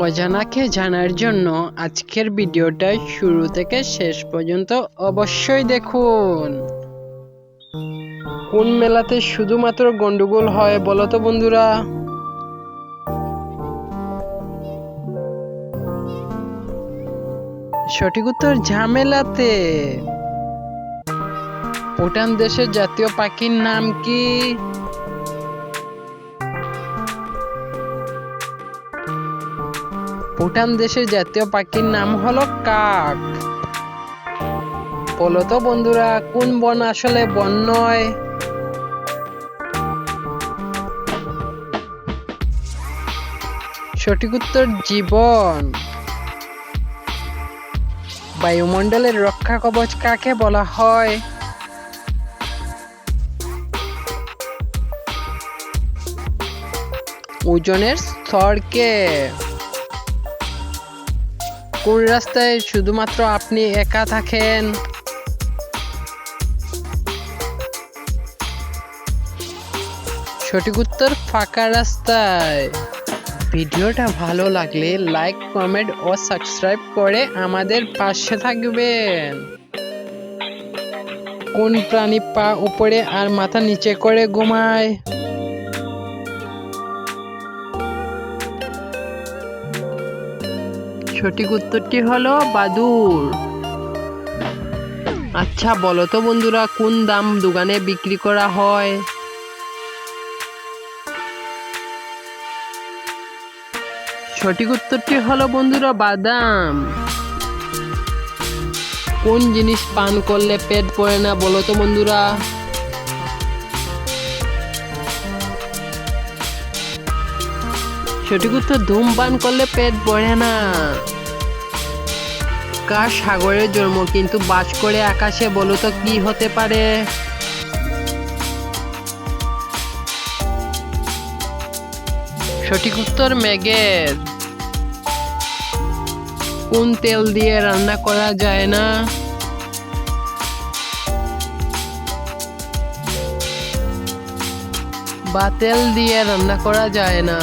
অজানাকে জানার জন্য আজকের ভিডিওটা শুরু থেকে শেষ পর্যন্ত অবশ্যই দেখুন। কোন মেলাতে শুধুমাত্র গন্ডগোল হয় বলো তো বন্ধুরা? সঠিক উত্তর, ঝামেলাতে। ভুটান দেশের জাতীয় পাখির নাম কি? ভুটান দেশের জাতীয় পাখির নাম হলো কাক। বলো তো বন্ধুরা, কোন বন আসলে বন নয়? সঠিক উত্তর, জীবন। বায়ুমণ্ডলের রক্ষা কবচ কাকে বলা হয়? ওজনের স্তরকে। কোন রাস্তায় শুধুমাত্র আপনি একা থাকেন? সঠিক উত্তর ফাঁকা রাস্তায়। ভিডিওটা ভালো লাগলে লাইক, কমেন্ট ও সাবস্ক্রাইব করে আমাদের পাশে থাকবেন। কোন প্রাণী পা উপরে আর মাথা নিচে করে ঘুমায়? সঠিক উত্তরটি হলো বাদুর আচ্ছা বলো তো বন্ধুরা, কোন দাম দোকানে বিক্রি করা হয়? সঠিক উত্তরটি হলো বন্ধুরা, বাদাম। কোন জিনিস পান করলে পেট পড়ে না, বলো তো বন্ধুরা। সঠিক উত্তর ধূমপান করলে পেট পড়ে না। কার সাগরে জন্ম? কিন্তু বাস করে আকাশে বলো তো কি হতে পারে? সঠিক উত্তর মেঘের। কোন তেল দিয়ে রান্না করা যায় না? বা তেল দিয়ে রান্না করা যায় না।